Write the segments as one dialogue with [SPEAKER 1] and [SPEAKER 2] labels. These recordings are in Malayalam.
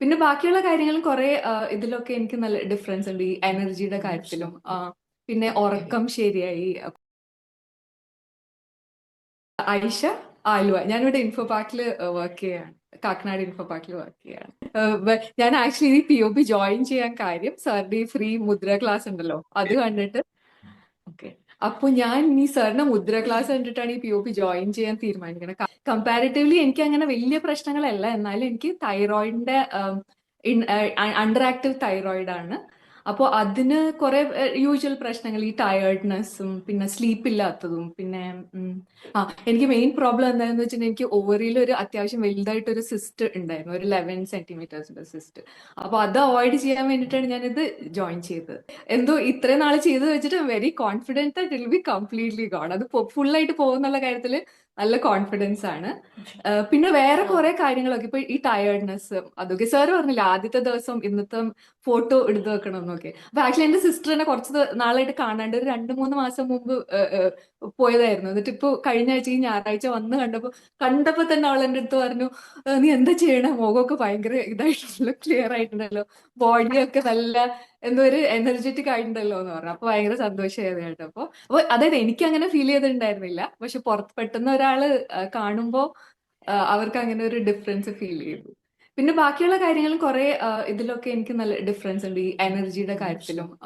[SPEAKER 1] പിന്നെ ബാക്കിയുള്ള കാര്യങ്ങളും കുറെ ഇതിലൊക്കെ എനിക്ക് നല്ല ഡിഫറൻസ് ഉണ്ട്. ഈ എനർജിയുടെ കാര്യത്തിലും. പിന്നെ ഉറക്കം ശരിയായി. ആയിഷ ആലുവ. ഞാനിവിടെ ഇൻഫോ പാർക്കിൽ വർക്ക് ചെയ്യാണ്. കാക്കനാട് ഇൻഫോ പാർക്കിൽ വർക്ക് ചെയ്യാണ് ഞാൻ ആക്ച്വലി ഈ പി ഒ പി ജോയിൻ ചെയ്യാൻ കാര്യം സാറിന്റെ ഈ ഫ്രീ മുദ്ര ക്ലാസ് ഉണ്ടല്ലോ. അത് കണ്ടിട്ട് അപ്പൊ ഞാൻ ഈ സാറിന്റെ മുദ്ര ക്ലാസ് കണ്ടിട്ടാണ് ഈ പി ഒ പി ജോയിൻ ചെയ്യാൻ തീരുമാനിക്കുന്നത് കമ്പാരിറ്റീവ്ലി എനിക്ക് അങ്ങനെ വലിയ പ്രശ്നങ്ങളല്ല. എന്നാലും എനിക്ക് തൈറോയിഡിന്റെ അണ്ടർ ആക്റ്റീവ് തൈറോയിഡ് ആണ്. അപ്പോൾ അതിന് കുറെ യൂഷ്വൽ പ്രശ്നങ്ങൾ. ഈ ടയേർഡ്നെസ്സും പിന്നെ സ്ലീപ്പ് ഇല്ലാത്തതും പിന്നെ ആ എനിക്ക് മെയിൻ പ്രോബ്ലം എന്താണെന്ന് വെച്ചിട്ടുണ്ടെങ്കിൽ എനിക്ക് ഓവറിയിൽ ഒരു അത്യാവശ്യം വലുതായിട്ട് ഒരു സിസ്റ്റ് ഉണ്ടായിരുന്നു. ഒരു ലെവൻ സെന്റിമീറ്റേഴ്സിന്റെ സിസ്റ്റ് അപ്പൊ അത് അവോയ്ഡ് ചെയ്യാൻ വേണ്ടിയിട്ടാണ് ഞാനിത് ജോയിൻ ചെയ്തത്. എന്തോ ഇത്രയും നാൾ ചെയ്ത് വെച്ചിട്ട് very confident that it'll be completely gone അത് ഫുൾ ആയിട്ട് പോകുന്നുള്ള കാര്യത്തിൽ നല്ല കോൺഫിഡൻസ് ആണ്. പിന്നെ വേറെ കുറെ കാര്യങ്ങളൊക്കെ. ഇപ്പൊ ഈ ടയേർഡ്നെസ് അതൊക്കെ സാർ പറഞ്ഞില്ല ആദ്യത്തെ ദിവസം ഇന്നത്തെ ഫോട്ടോ എടുത്തു വെക്കണം എന്നൊക്കെ അപ്പൊ ആക്ച്വലി എന്റെ സിസ്റ്ററിനെ കുറച്ച് നാളായിട്ട് കാണാണ്ട് ഒരു രണ്ട് മൂന്ന് മാസം മുമ്പ് പോയതായിരുന്നു. എന്നിട്ട് ഇപ്പൊ കഴിഞ്ഞ ആഴ്ച ഈ ഞായറാഴ്ച വന്ന് കണ്ടപ്പോ കണ്ടപ്പോ തന്നെ അവൾ എന്റെ അടുത്ത് പറഞ്ഞു നീ എന്താ ചെയ്യണേ? മുഖമൊക്കെ ഭയങ്കര ഇതായിട്ടുണ്ടല്ലോ ക്ലിയർ ആയിട്ടുണ്ടല്ലോ. ബോഡിയൊക്കെ നല്ല എന്തോ ഒരു എനർജറ്റിക് ആയിട്ടുണ്ടല്ലോ എന്ന് പറഞ്ഞു. അപ്പൊ ഭയങ്കര സന്തോഷമായത് കേട്ടോ അപ്പൊ. അപ്പൊ അതായത് എനിക്ക് അങ്ങനെ ഫീൽ ചെയ്തിട്ടുണ്ടായിരുന്നില്ല. പക്ഷെ പുറത്ത് പെട്ടെന്ന് ഒരാൾ കാണുമ്പോ അവർക്ക് അങ്ങനെ ഒരു ഡിഫറൻസ് ഫീൽ ചെയ്തു. പിന്നെ ബാക്കിയുള്ള കാര്യങ്ങളും കുറെ ഇതിലൊക്കെ എനിക്ക് നല്ല ഡിഫറൻസ് ഉണ്ട്. ഈ എനർജിയുടെ കാര്യത്തിലും.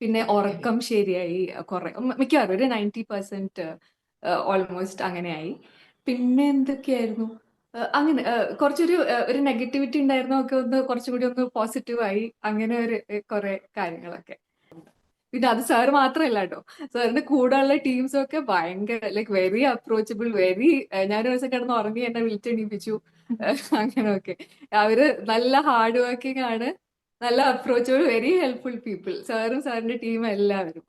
[SPEAKER 1] പിന്നെ ഉറക്കം ശരിയായി കുറെ. മിക്കവാറും ഒരു നയന്റി പെർസെന്റ് ഓൾമോസ്റ്റ് അങ്ങനെയായി. പിന്നെ എന്തൊക്കെയായിരുന്നു? അങ്ങനെ കുറച്ചൊരു ഒരു നെഗറ്റിവിറ്റി ഉണ്ടായിരുന്നൊക്കെ ഒന്ന് കുറച്ചും കൂടി ഒന്ന് പോസിറ്റീവായി അങ്ങനെ ഒരു കുറെ കാര്യങ്ങളൊക്കെ. പിന്നെ അത് സാർ മാത്രമല്ല കേട്ടോ സാറിന്റെ കൂടെയുള്ള ടീംസും ഒക്കെ ഭയങ്കര ലൈക്ക് വെരി അപ്രോച്ചബിൾ വെരി ഞാൻ ഒരു ദിവസം കിടന്ന് ഉറങ്ങി എന്നെ വിളിച്ചെണീപ്പിച്ചു. അങ്ങനെയൊക്കെ. അവർ നല്ല ഹാർഡ് വർക്കിംഗ് ആണ്. നല്ല അപ്രോച്ചബിൾ വെരി ഹെൽപ്ഫുൾ പീപ്പിൾ സാറും സാറിന്റെ ടീം എല്ലാവരും.